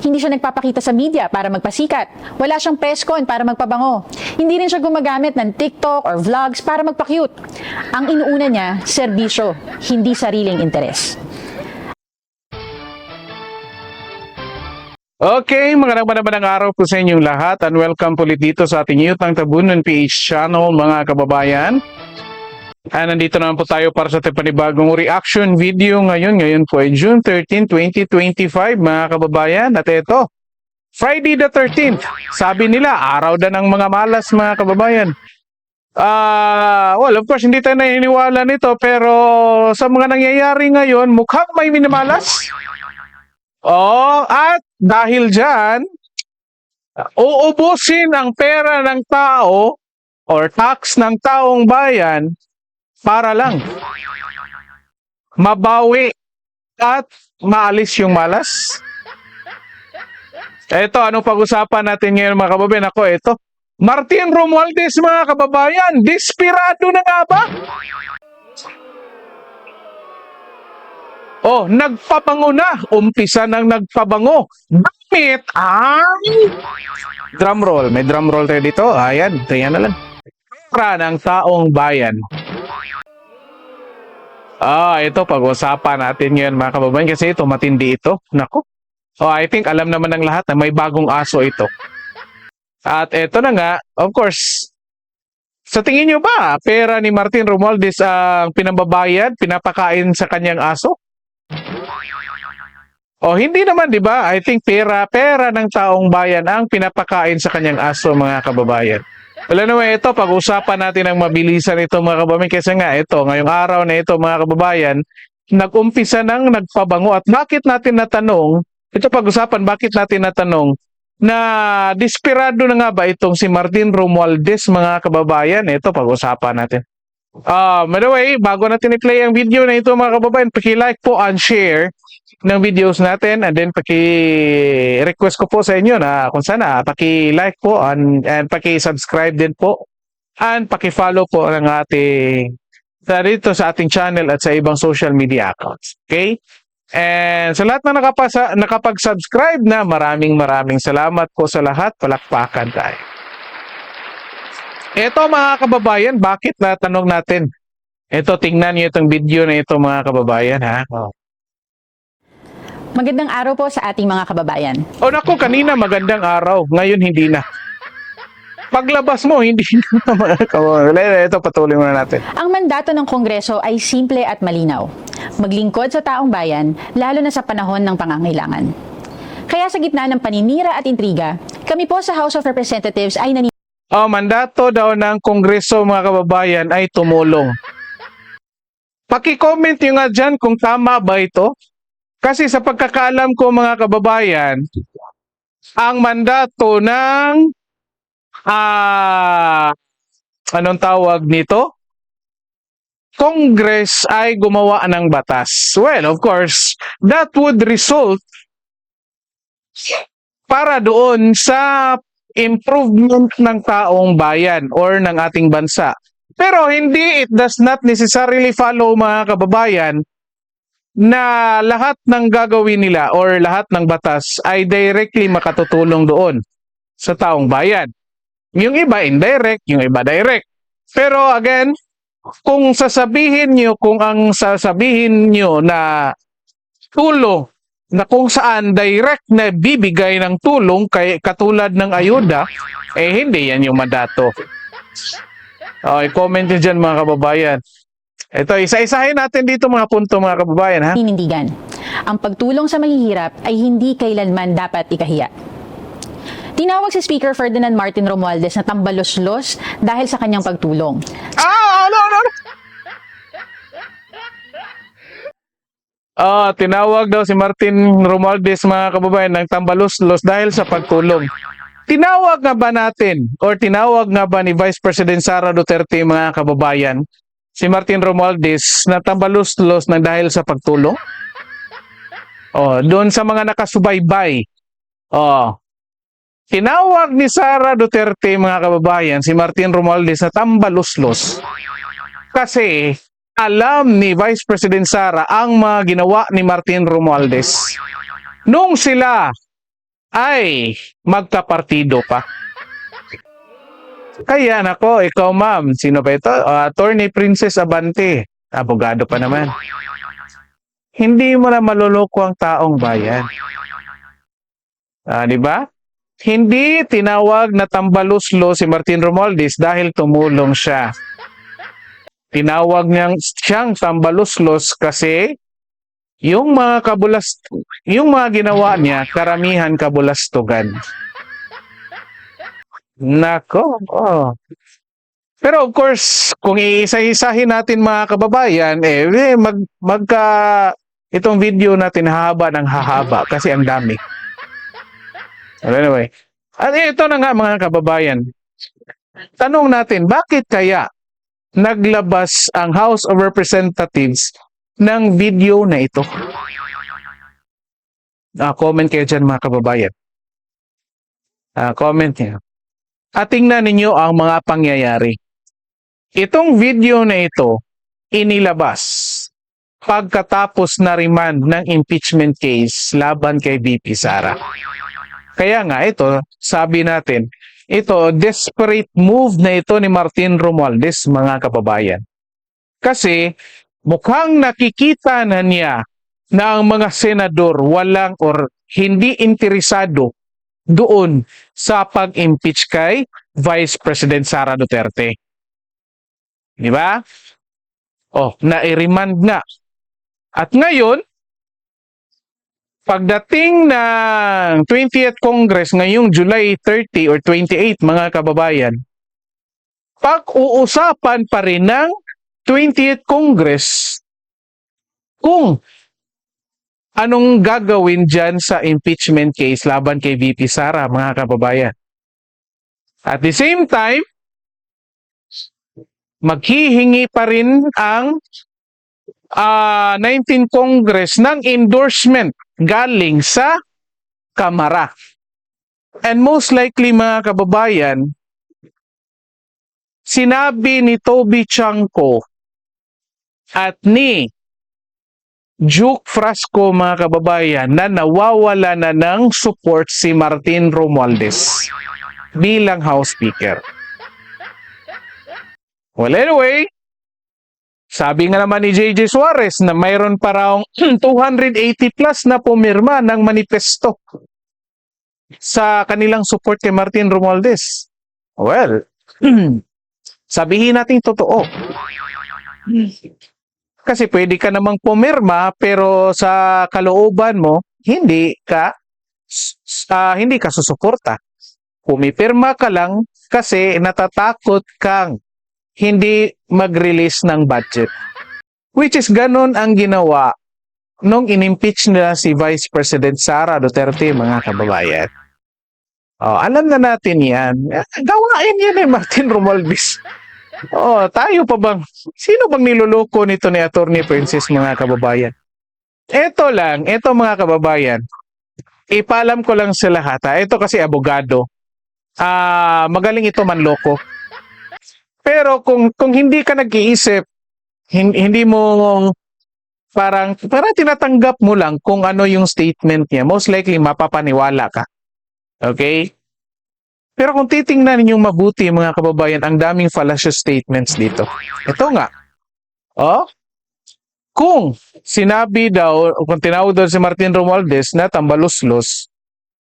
Hindi siya nagpapakita sa media para magpasikat. Wala siyang press con para magpabango. Hindi rin siya gumagamit ng TikTok or vlogs para magpa-cute. Ang inuuna niya, serbisyo, hindi sariling interes. Okay, magandang magandang araw po sa inyong lahat and welcome po ulit dito sa ating Youth ng Tabunan PH channel mga kababayan. And nandito naman po tayo para sa ating panibagong reaction video ngayon. Ngayon po ay June 13, 2025 mga kababayan. At ito, Friday the 13th. Sabi nila, araw na ng mga malas mga kababayan. Ah, well, of course, hindi tayo naniniwala nito pero sa mga nangyayari ngayon, mukhang may minamalas. Oh, at dahil dyan, uubusin ang pera ng tao or tax ng taong bayan para lang mabawi at maalis yung malas. Ito, anong pag-usapan natin ngayon mga kababayan? Ako, ito. Martin Romualdez mga kababayan, desperado na nga ba? Oh, nagpabango na. Umpisa nang nagpabango. Gamit ang drum roll. May drum roll tayo dito. Ayan, tingnan na lang. Pera ng taong bayan. Ah, ito pag-usapan natin ngayon mga kababayan kasi ito matindi ito. Nako. Oh, I think alam naman ng lahat na may bagong aso ito. At ito na nga, of course, sa tingin nyo ba, pera ni Martin Romualdez ang pinambabayad, pinapakain sa kanyang aso? Oh, hindi naman, 'di ba? I think pera, pera ng taong bayan ang pinapakain sa kanyang aso, mga kababayan. Wala naman ito, pag-usapan natin ang mabilisan ito, mga kababayan. Kasi nga, ito, ngayong araw na ito, mga kababayan, nag-umpisa nang nagpabango. At bakit natin natanong, ito pag-usapan, bakit natin natanong, na desperado na nga ba itong si Martin Romualdez, mga kababayan? Ito, pag-usapan natin. Ah, by the way, bago natin i-play ang video na ito mga kababayan, paki-like po and share ng videos natin and then paki-request ko po sa inyo na kung sana paki-like po and, and paki-subscribe din po and paki-follow po ng ating sa dito sa ating channel at sa ibang social media accounts. Okay? And sa lahat na nakapasa, nakapag-subscribe na, maraming maraming salamat po sa lahat. Palakpakan tayo. Ito mga kababayan, bakit natanong natin? Ito, tingnan niyo itong video na ito mga kababayan ha. Oh. Magandang araw po sa ating mga kababayan. Oh naku, kanina magandang araw, ngayon hindi na. Paglabas mo, hindi na mga. Ito, patuloy muna natin. Ang mandato ng Kongreso ay simple at malinaw. Maglingkod sa taong bayan, lalo na sa panahon ng pangangailangan. Kaya sa gitna ng paninira at intriga, kami po sa House of Representatives ay nani Oh, mandato daw ng Kongreso mga kababayan ay tumulong. Paki-comment nyo nga dyan kung tama ba ito. Kasi sa pagkakaalam ko mga kababayan, ang mandato ng ah anong tawag nito? Congress ay gumawa ng batas. Well, of course, that would result para doon sa improvement ng taong bayan or ng ating bansa. Pero hindi, it does not necessarily follow mga kababayan na lahat ng gagawin nila or lahat ng batas ay directly makatutulong doon sa taong bayan. Yung iba indirect, yung iba direct. Pero again, kung sasabihin nyo, kung ang sasabihin nyo na tulong na kung saan direct na bibigay ng tulong kay katulad ng ayuda, eh hindi yan yung mandato. Okay, comment nyo dyan mga kababayan. Ito, isa-isahin natin dito mga punto mga kababayan ha. ninindigan. Ang pagtulong sa mahihirap ay hindi kailanman dapat ikahiya. Tinawag si Speaker Ferdinand Martin Romualdez na tambalos-los dahil sa kanyang pagtulong. Ah, ano, ano, ano? Ah, tinawag daw si Martin Romualdez mga kababayan ng tambalos-los dahil sa pagtulong. Tinawag nga ba natin or tinawag nga ba ni Vice President Sara Duterte mga kababayan si Martin Romualdez na tambalos-los ng dahil sa pagtulong? Oh, doon sa mga nakasubaybay. Oh. Tinawag ni Sara Duterte mga kababayan si Martin Romualdez na tambalos-los kasi alam ni Vice President Sara ang mga ginawa ni Martin Romualdez. Nung sila ay magkapartido pa. Kaya nako, ikaw ma'am, sino ba ito? Ah, Attorney Princess Abante, abogado pa naman. Hindi mo na maluloko ang taong bayan. Ah, di ba? Hindi tinawag na tambaluslo si Martin Romualdez dahil tumulong siya. Tinawag niyang siyang tambaluslos kasi yung mga kabulas yung mga ginawa niya karamihan kabulastugan. Nako. Oh. Pero of course, kung iisa-isahin natin mga kababayan, eh, eh, mag, magka, itong video natin hahaba ng hahaba kasi ang dami. But anyway, at ito na nga mga kababayan. Tanong natin, bakit kaya naglabas ang House of Representatives ng video na ito? Ah, comment kayo dyan mga kababayan. Ah, comment niyo. At tingnan ninyo ang mga pangyayari. Itong video na ito, inilabas pagkatapos na remand ng impeachment case laban kay VP Sara. Kaya nga ito, sabi natin, ito, desperate move na ito ni Martin Romualdez, mga kababayan. Kasi mukhang nakikita na niya na ang mga senador walang or hindi interesado doon sa pag-impeach kay Vice President Sara Duterte. Di ba? Oh, na-remand nga. At ngayon, pagdating ng 20th Congress ngayong July 30 or 28 mga kababayan, pag-uusapan pa rin ng 20th Congress kung anong gagawin dyan sa impeachment case laban kay VP Sara, mga kababayan. At the same time, maghihingi pa rin ang ah, 19 Congress ng endorsement galing sa Kamara. And most likely mga kababayan, sinabi ni Toby Chanko at ni Juke Frasco mga kababayan na nawawala na ng support si Martin Romualdez bilang House Speaker. Well anyway, sabi nga naman ni JJ Suarez na mayroon pa raw 280 plus na pumirma ng manifesto sa kanilang support kay Martin Romualdez. Well, sabihin natin totoo. Kasi pwede ka namang pumirma pero sa kalooban mo hindi ka ah, hindi ka susuporta. Pumipirma ka lang kasi natatakot kang hindi mag-release ng budget. Which is ganun ang ginawa nung inimpeach nila si Vice President Sara Duterte, mga kababayan. Oh, alam na natin yan. Gawain yan eh, Martin Romualdez. Oh, tayo pa bang, sino bang niloloko nito ni Attorney Princess, mga kababayan? Ito lang, ito mga kababayan. Ipalam ko lang sa lahat. Ha? Ito kasi abogado. Ah, magaling ito manloko. Pero kung kung hindi ka nag-iisip, hin- hindi mo parang parang tinatanggap mo lang kung ano yung statement niya, most likely mapapaniwala ka. Okay? Pero kung titingnan ninyong mabuti mga kababayan, ang daming fallacious statements dito. Ito nga. Oh? Kung sinabi daw, kung tinawag daw si Martin Romualdez na tambaluslos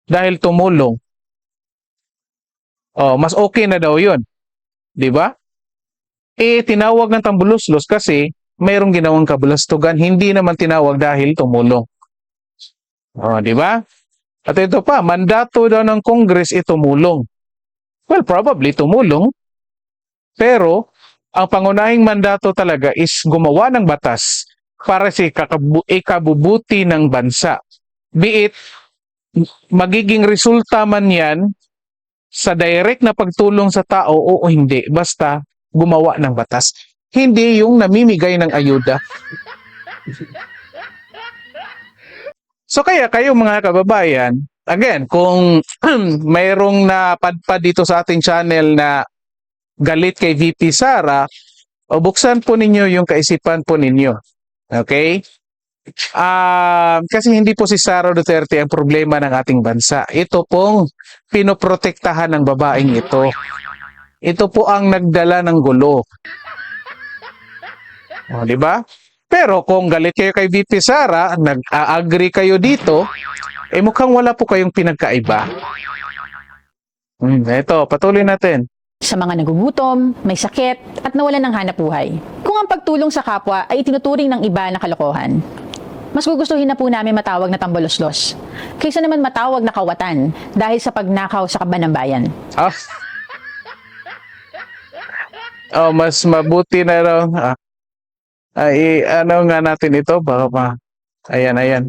dahil tumulong, oh, mas okay na daw yun. Di ba? Eh, tinawag ng tambaluslos kasi mayroong ginawang kabulastugan, hindi naman tinawag dahil tumulong. Oh, di ba? At ito pa, mandato daw ng Congress itumulong. Well, probably tumulong. Pero, ang pangunahing mandato talaga is gumawa ng batas para sa ikakabu- ikabubuti ng bansa. Be it, magiging resulta man yan sa direct na pagtulong sa tao o hindi. Basta, gumawa ng batas. Hindi yung namimigay ng ayuda. So kaya kayo mga kababayan, again, kung mayroong napadpad dito sa ating channel na galit kay VP Sara, buksan po ninyo yung kaisipan po ninyo. Okay? Ah, kasi hindi po si Sara Duterte ang problema ng ating bansa. Ito pong pinoprotektahan ng babaeng ito. Ito po ang nagdala ng gulo. O, di ba? Pero kung galit kayo kay VP Sara, nag-agree kayo dito, eh mukhang wala po kayong pinagkaiba. Hmm, ito, patuloy natin. sa mga nagugutom, may sakit, at nawalan ng hanap buhay. Kung ang pagtulong sa kapwa ay itinuturing ng iba na kalokohan, mas gugustuhin na po namin matawag na tamboloslos, kaysa naman matawag na kawatan dahil sa pagnakaw sa kaban ng bayan. Ah. Oh, mas mabuti na raw. Ah. Ay, ano nga natin ito? Baka pa. Ayan, ayan.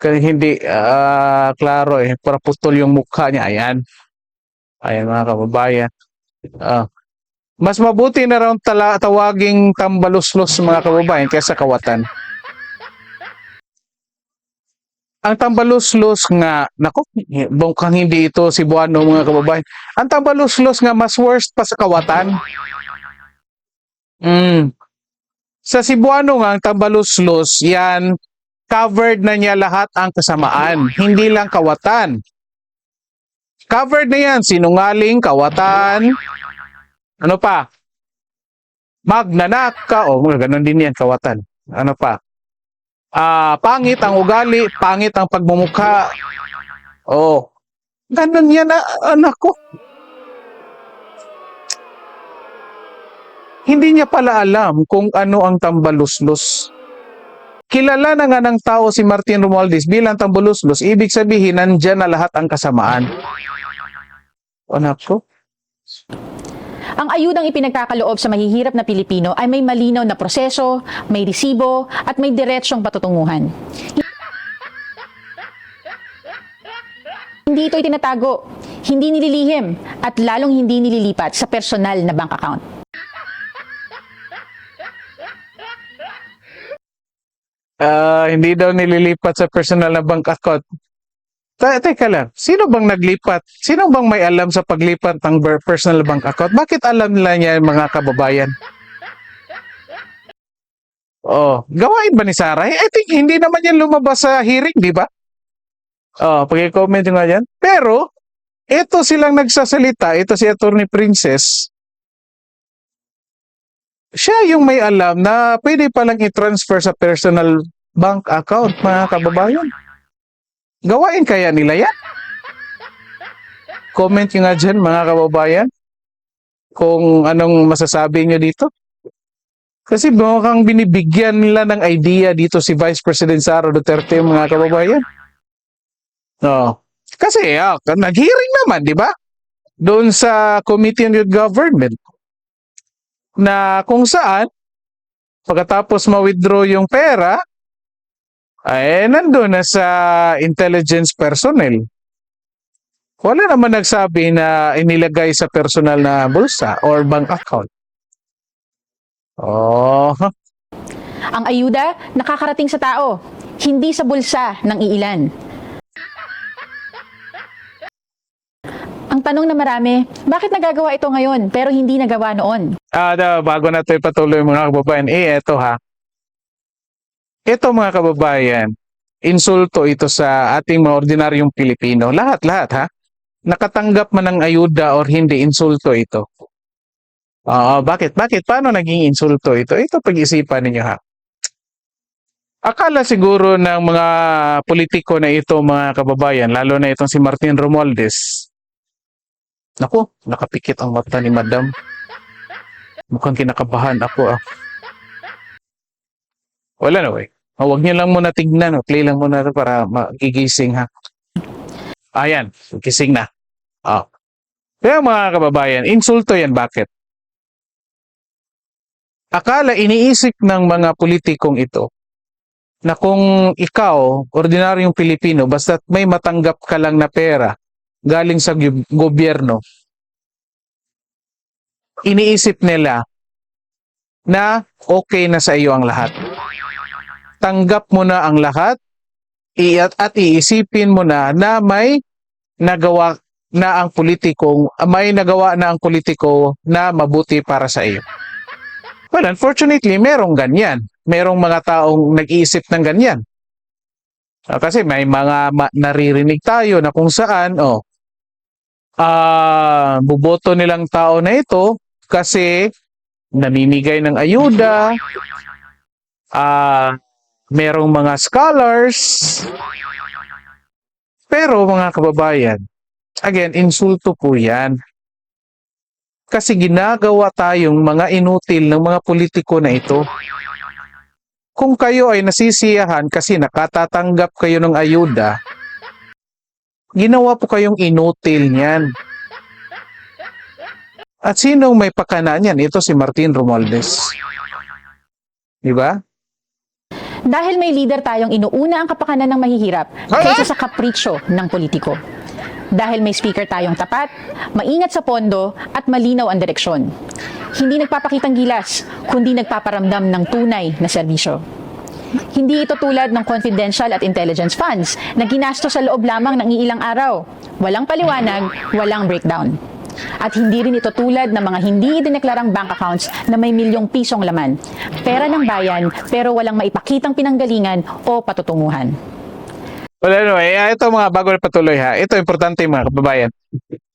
Hindi ah, klaro eh. Para putol yung mukha niya. Ayan. Ayan mga kababayan. Ah. mas mabuti na raw tala, tawaging tambaluslos mga kababayan kaysa kawatan. Ang tambaluslos nga, nako, bongkang hindi ito si Buano mga kababayan. Ang tambaluslos nga mas worst pa sa kawatan. Mm. Sa Cebuano nga, ang tambaluslos, yan, covered na niya lahat ang kasamaan, hindi lang kawatan. Covered na yan, sinungaling, kawatan, ano pa? Magnanaka, o mga ganun din yan, kawatan. Ano pa? Ah, pangit ang ugali, pangit ang pagmumukha. Oh. Ganun yan, ah, anak ko. Hindi niya pala alam kung ano ang tambaluslos. Kilala na nga ng tao si Martin Romualdez bilang tambaluslos, ibig sabihin nandyan na lahat ang kasamaan. Anak ko. Ang ayudang ipinagkakaloob sa mahihirap na Pilipino ay may malinaw na proseso, may resibo, at may diretsyong patutunguhan. Hindi ito itinatago, hindi nililihim, at lalong hindi nililipat sa personal na bank account. Ah, hindi daw nililipat sa personal na bank account. Ta teka lang, sino bang naglipat? Sino bang may alam sa paglipat ng personal bank account? Bakit alam nila niya mga kababayan? Oh, gawain ba ni Sarah? I think hindi naman yan lumabas sa hearing, di ba? Oh, pag-comment nga yan. Pero, ito silang nagsasalita, ito si Attorney Princess, siya yung may alam na pwede palang i-transfer sa personal bank account, mga kababayan. Gawain kaya nila yan? Comment nyo nga dyan, mga kababayan, kung anong masasabi nyo dito. Kasi mukhang binibigyan nila ng idea dito si Vice President Sara Duterte, mga kababayan. No. Kasi ah, nag-hearing naman, di ba? Doon sa Committee on Youth Government na kung saan pagkatapos ma-withdraw yung pera ay nandun na sa intelligence personnel. Wala naman nagsabi na inilagay sa personal na bulsa or bank account. Oh, Ang ayuda nakakarating sa tao, hindi sa bulsa ng iilan. Tanong na marami, bakit nagagawa ito ngayon pero hindi nagawa noon? Ah, da, bago na ito ipatuloy mga kababayan, eh, eto ha. Ito mga kababayan, insulto ito sa ating mga ordinaryong Pilipino. Lahat, lahat ha. Nakatanggap man ng ayuda or hindi, insulto ito. Oo, bakit? Bakit? Paano naging insulto ito? Ito pag-isipan ninyo ha. Akala siguro ng mga politiko na ito mga kababayan, lalo na itong si Martin Romualdez, Naku, nakapikit ang mata ni Madam. Mukhang kinakabahan ako ah. Wala na, way. Huwag niyo lang muna tignan. o. Play lang muna ito para magigising ha. Ayan, gising na. Ah. Kaya mga kababayan, insulto yan. Bakit? Akala iniisip ng mga politikong ito na kung ikaw, ordinaryong Pilipino, basta't may matanggap ka lang na pera galing sa gobyerno, iniisip nila na okay na sa iyo ang lahat. Tanggap mo na ang lahat at, at iisipin mo na na may nagawa na ang politikong may nagawa na ang politiko na mabuti para sa iyo. Well, unfortunately, merong ganyan. Merong mga taong nag-iisip ng ganyan. Ah, kasi may mga naririnig tayo na kung saan, oh, ah, buboto nilang tao na ito kasi namimigay ng ayuda, ah, merong mga scholars, pero mga kababayan, again, insulto po yan. Kasi ginagawa tayong mga inutil ng mga politiko na ito. Kung kayo ay nasisiyahan kasi nakatatanggap kayo ng ayuda, ginawa po kayong inutil niyan. At sinong may pakana niyan? Ito si Martin Romualdez. Di ba? Dahil may leader tayong inuuna ang kapakanan ng mahihirap kaysa sa kapritsyo ng politiko. Dahil may speaker tayong tapat, maingat sa pondo at malinaw ang direksyon. Hindi nagpapakitang gilas, kundi nagpaparamdam ng tunay na serbisyo. Hindi ito tulad ng confidential at intelligence funds na ginasto sa loob lamang ng iilang araw. Walang paliwanag, walang breakdown. At hindi rin ito tulad ng mga hindi idineklarang bank accounts na may milyong pisong laman. Pera ng bayan pero walang maipakitang pinanggalingan o patutunguhan. Well, anyway, ah, ito mga bago na patuloy ha. Ito importante mga kababayan.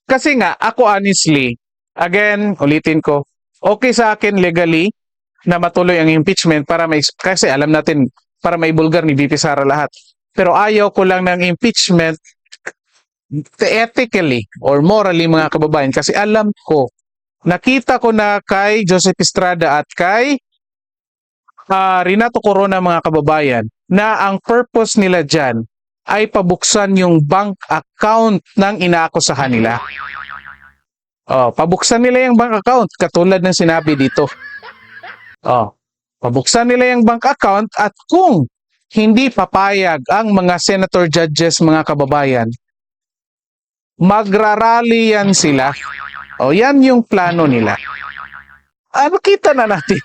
Kasi nga, ako honestly, again, ulitin ko, okay sa akin legally na matuloy ang impeachment para may, kasi alam natin, para may bulgar ni VP Sara lahat. Pero ayaw ko lang ng impeachment ethically or morally mga kababayan kasi alam ko, nakita ko na kay Joseph Estrada at kay ah, Renato Corona mga kababayan na ang purpose nila dyan ay pabuksan yung bank account ng inaakusahan nila. Oh, pabuksan nila yung bank account katulad ng sinabi dito. Oh, pabuksan nila yung bank account at kung hindi papayag ang mga senator judges mga kababayan, magrarally yan sila. Oh, yan yung plano nila. Ano kita na natin?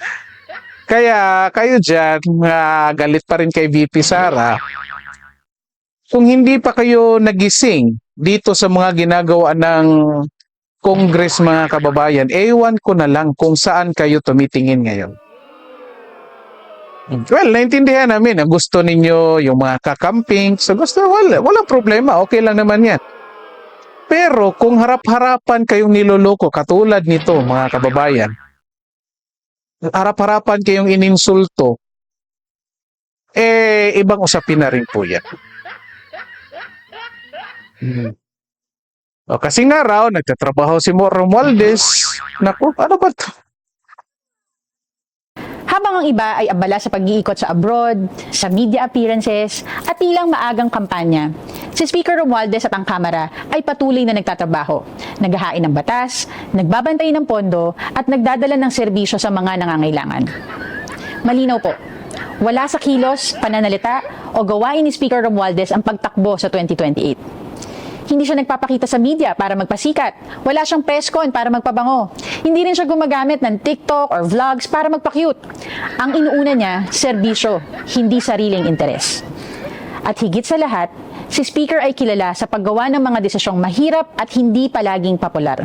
Kaya kayo dyan, nga galit pa rin kay VP Sara, kung hindi pa kayo nagising dito sa mga ginagawa ng Congress mga kababayan, ewan ko na lang kung saan kayo tumitingin ngayon. Well, naintindihan namin ang gusto ninyo, yung mga kakamping, sa gusto, wala, walang problema, okay lang naman yan. Pero kung harap-harapan kayong niloloko katulad nito mga kababayan, harap-harapan kayong ininsulto, eh, ibang usapin na rin po yan. Hmm. O, kasi nga raw, nagtatrabaho si Romualdez. Naku, ano ba to? Habang ang iba ay abala sa pag-iikot sa abroad, sa media appearances, at ilang maagang kampanya, si Speaker Romualdez at ang Kamara ay patuloy na nagtatrabaho, naghahain ng batas, nagbabantay ng pondo, at nagdadala ng serbisyo sa mga nangangailangan. Malinaw po, wala sa kilos, pananalita, o gawain ni Speaker Romualdez ang pagtakbo sa 2028. Hindi siya nagpapakita sa media para magpasikat. Wala siyang presscon para magpabango. Hindi rin siya gumagamit ng TikTok or vlogs para magpa-cute. Ang inuuna niya, serbisyo, hindi sariling interes. At higit sa lahat, si Speaker ay kilala sa paggawa ng mga desisyong mahirap at hindi palaging popular.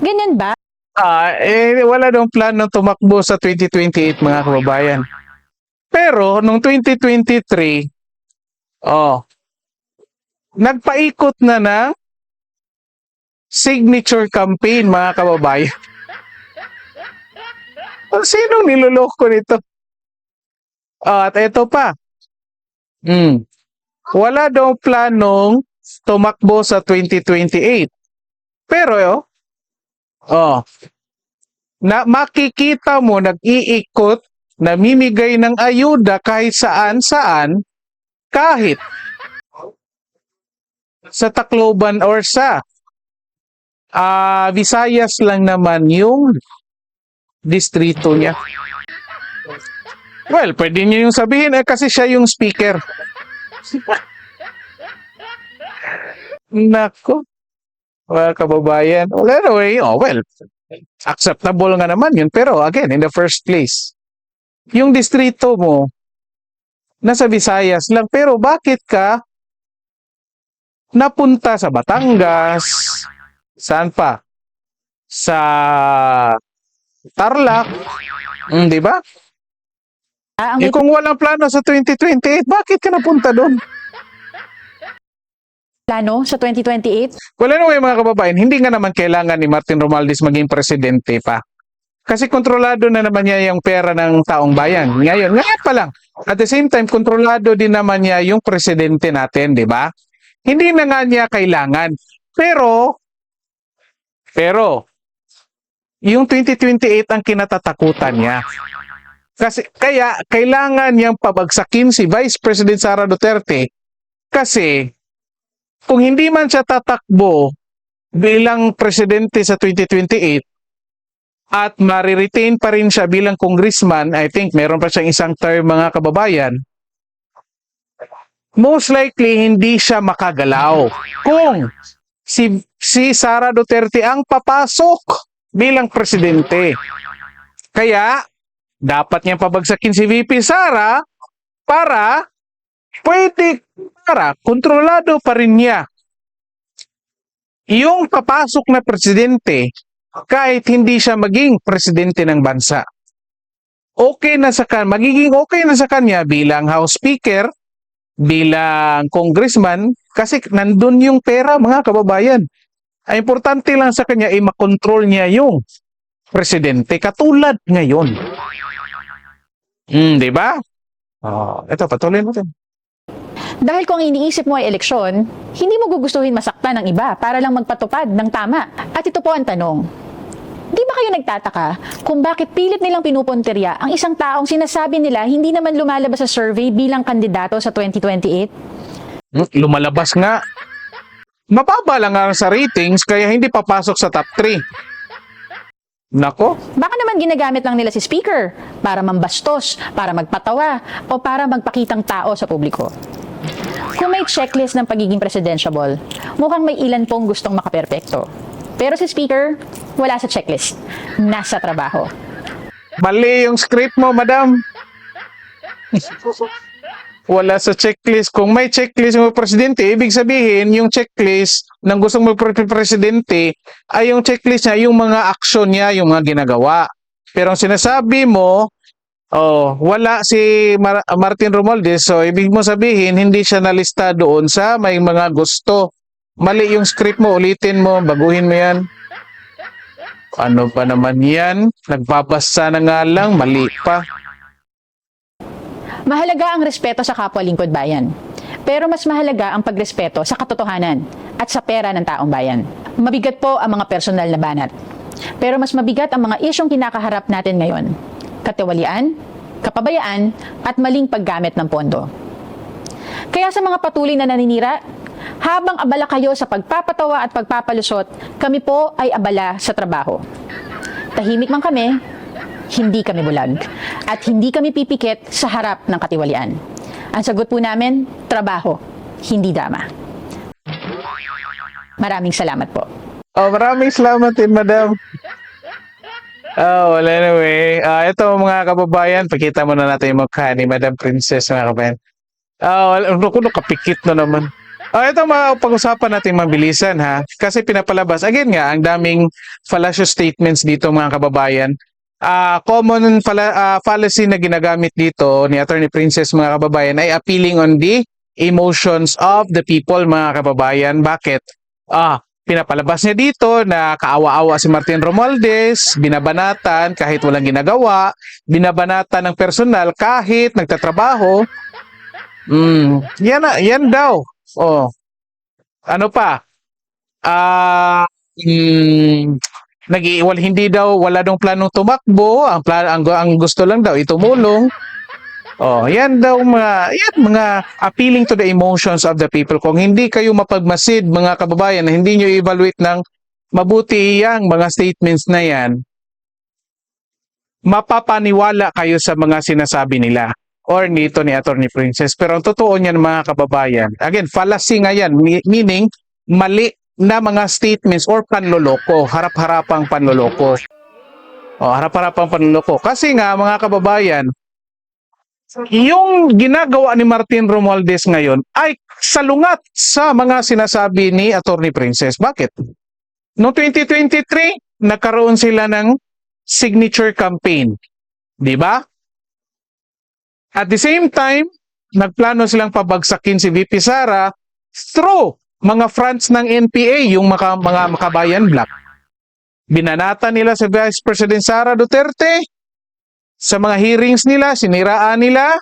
Ganyan ba? Ah, eh, wala daw plano tumakbo sa 2028 mga kababayan. Pero, nung 2023, oh, nagpaikot na ng signature campaign mga kababayan. Oh, Sinong niloloko nito? Ah, at ito pa. Hmm. Wala daw planong tumakbo sa 2028. Pero, oh, oh, na makikita mo nag-iikot, namimigay ng ayuda kahit saan-saan, kahit sa Tacloban or sa ah Visayas lang naman yung distrito niya. Well, pwede niyo yung sabihin eh kasi siya yung speaker. Nako. Mga kababayan. Well, anyway, oh, well, acceptable nga naman yun. Pero again, in the first place, yung distrito mo, nasa Visayas lang. Pero bakit ka napunta sa Batangas? Saan pa? Sa Tarlac? Mm, di ba? ang Eh kung walang plano sa 2028, bakit ka napunta doon? plano sa 2028? Well, anyway mga kababayan, hindi nga naman kailangan ni Martin Romualdez maging presidente pa. Kasi kontrolado na naman niya yung pera ng taong bayan. Ngayon, ngayon pa lang. At the same time, kontrolado din naman niya yung presidente natin, di ba? Hindi na nga niya kailangan. Pero, pero, yung 2028 ang kinatatakutan niya. Kasi, kaya, kailangan niyang pabagsakin si Vice President Sara Duterte kasi kung hindi man siya tatakbo bilang presidente sa 2028 at mariretain pa rin siya bilang congressman, I think meron pa siyang isang term mga kababayan, most likely hindi siya makagalaw. Kung si, si Sara Duterte ang papasok bilang presidente. Kaya, dapat niyang pabagsakin si VP Sara para pwede para kontrolado pa rin niya yung papasok na presidente kahit hindi siya maging presidente ng bansa. Okay na sa kan magiging okay na sa kanya bilang House Speaker, bilang congressman kasi nandun yung pera mga kababayan. Ang importante lang sa kanya ay makontrol niya yung presidente katulad ngayon. Hmm, di ba? Oh, ito patuloy natin. Dahil kung iniisip mo ay eleksyon, hindi mo gugustuhin masaktan ng iba para lang magpatupad ng tama. At ito po ang tanong. Di ba kayo nagtataka kung bakit pilit nilang pinupunterya ang isang taong sinasabi nila hindi naman lumalabas sa survey bilang kandidato sa 2028? Hmm, Lumalabas nga. Mababa lang nga sa ratings kaya hindi papasok sa top 3. Nako, Baka naman ginagamit lang nila si speaker para mambastos, para magpatawa, o para magpakitang tao sa publiko. Kung may checklist ng pagiging presidentiable, mukhang may ilan pong gustong makaperpekto. Pero si speaker, wala sa checklist. Nasa trabaho. mali yung script mo, madam. Wala sa checklist. Kung may checklist mo presidente, ibig sabihin yung checklist ng gustong magpresidente ay yung checklist niya, yung mga aksyon niya, yung mga ginagawa. Pero ang sinasabi mo, oh, wala si Mar- Martin Romualdez, so ibig mo sabihin hindi siya nalista doon sa may mga gusto. Mali yung script mo, ulitin mo, baguhin mo yan. Ano pa naman yan? Nagbabasa na nga lang, mali pa. Mahalaga ang respeto sa kapwa lingkod bayan. Pero mas mahalaga ang pagrespeto sa katotohanan at sa pera ng taong bayan. Mabigat po ang mga personal na banat. Pero mas mabigat ang mga isyong kinakaharap natin ngayon. Katiwalian, kapabayaan, at maling paggamit ng pondo. Kaya sa mga patuloy na naninira, habang abala kayo sa pagpapatawa at pagpapalusot, kami po ay abala sa trabaho. Tahimik man kami, hindi kami bulag. At hindi kami pipikit sa harap ng katiwalian. Ang sagot po namin, trabaho, hindi dama. Maraming salamat po. Oh, maraming salamat din, madam. Oh, well, anyway. ah ito mga kababayan, pakita muna natin yung mukha ni Madam Princess, mga kababayan. Oh, well, ano ko, kapikit na naman. Oh, ito mga pag-usapan natin mabilisan ha. Kasi pinapalabas, again nga, ang daming fallacious statements dito mga kababayan. Ah, common fala- ah, fallacy na ginagamit dito ni Attorney Princess mga kababayan ay appealing on the emotions of the people mga kababayan. Bakit? Ah, pinapalabas niya dito na kaawa-awa si Martin Romualdez, binabanatan kahit walang ginagawa, binabanatan ng personal kahit nagtatrabaho. Mm, yan yan daw. Oh. Ano pa? Ah, mm, nag wal, hindi daw wala dong planong tumakbo, ang plan ang, ang gusto lang daw itumulong. Oh, yan daw mga yan mga appealing to the emotions of the people. Kung hindi kayo mapagmasid mga kababayan, na hindi niyo evaluate ng mabuti yang mga statements na yan, mapapaniwala kayo sa mga sinasabi nila or nito ni Attorney Princess. Pero ang totoo niyan mga kababayan, again, fallacy nga yan, meaning mali na mga statements or panloloko, harap-harapang panloloko. O, harap-harapang panloloko. Kasi nga mga kababayan, yung ginagawa ni Martin Romualdez ngayon ay salungat sa mga sinasabi ni Attorney Princess. Bakit? Noong 2023, nagkaroon sila ng signature campaign. Di ba? At the same time, nagplano silang pabagsakin si VP Sara through mga fronts ng NPA, yung mga, mga makabayan black. Binanata nila si Vice President Sara Duterte sa mga hearings nila, siniraan nila.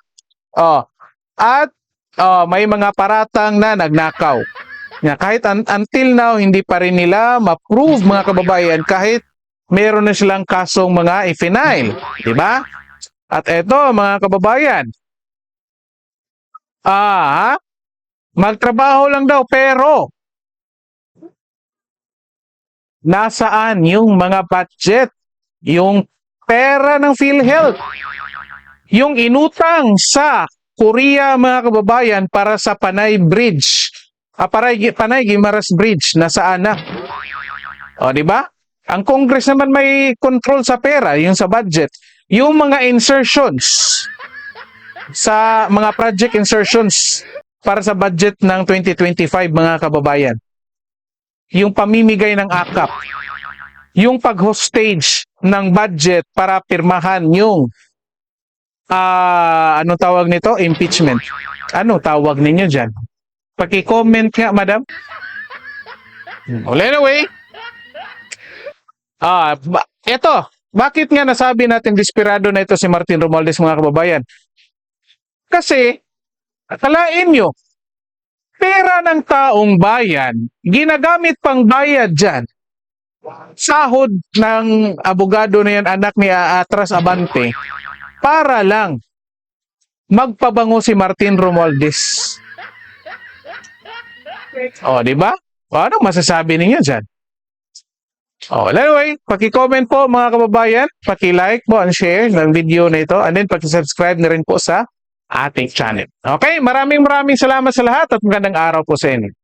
Oh, at oh, may mga paratang na nagnakaw. Nga, kahit un- until now, hindi pa rin nila ma-prove mga kababayan kahit meron na silang kasong mga e-final. Di ba? At eto, mga kababayan, ah, magtrabaho lang daw pero nasaan yung mga budget, yung pera ng PhilHealth, yung inutang sa Korea mga kababayan para sa Panay Bridge, ah, para Panay Gimaras Bridge, nasaan na? O, di ba? Ang Congress naman may control sa pera, yung sa budget. Yung mga insertions sa mga project insertions para sa budget ng 2025 mga kababayan. Yung pamimigay ng akap. Yung pag-hostage ng budget para pirmahan yung ah ano tawag nito? Impeachment. Ano tawag ninyo dyan? Paki-comment nga, madam. Well, anyway, Ah, ba- eto, bakit nga nasabi natin desperado na ito si Martin Romualdez mga kababayan? Kasi, akalain nyo, pera ng taong bayan, ginagamit pang bayad dyan. Sahod ng abogado na yan, anak ni Atras Abante, para lang magpabango si Martin Romualdez. O, di ba? O, anong masasabi ninyo dyan? Oh, anyway, paki-comment po mga kababayan, paki-like po and share ng video na ito and then paki-subscribe na rin po sa ating channel. Okay, maraming maraming salamat sa lahat at magandang araw po sa inyo.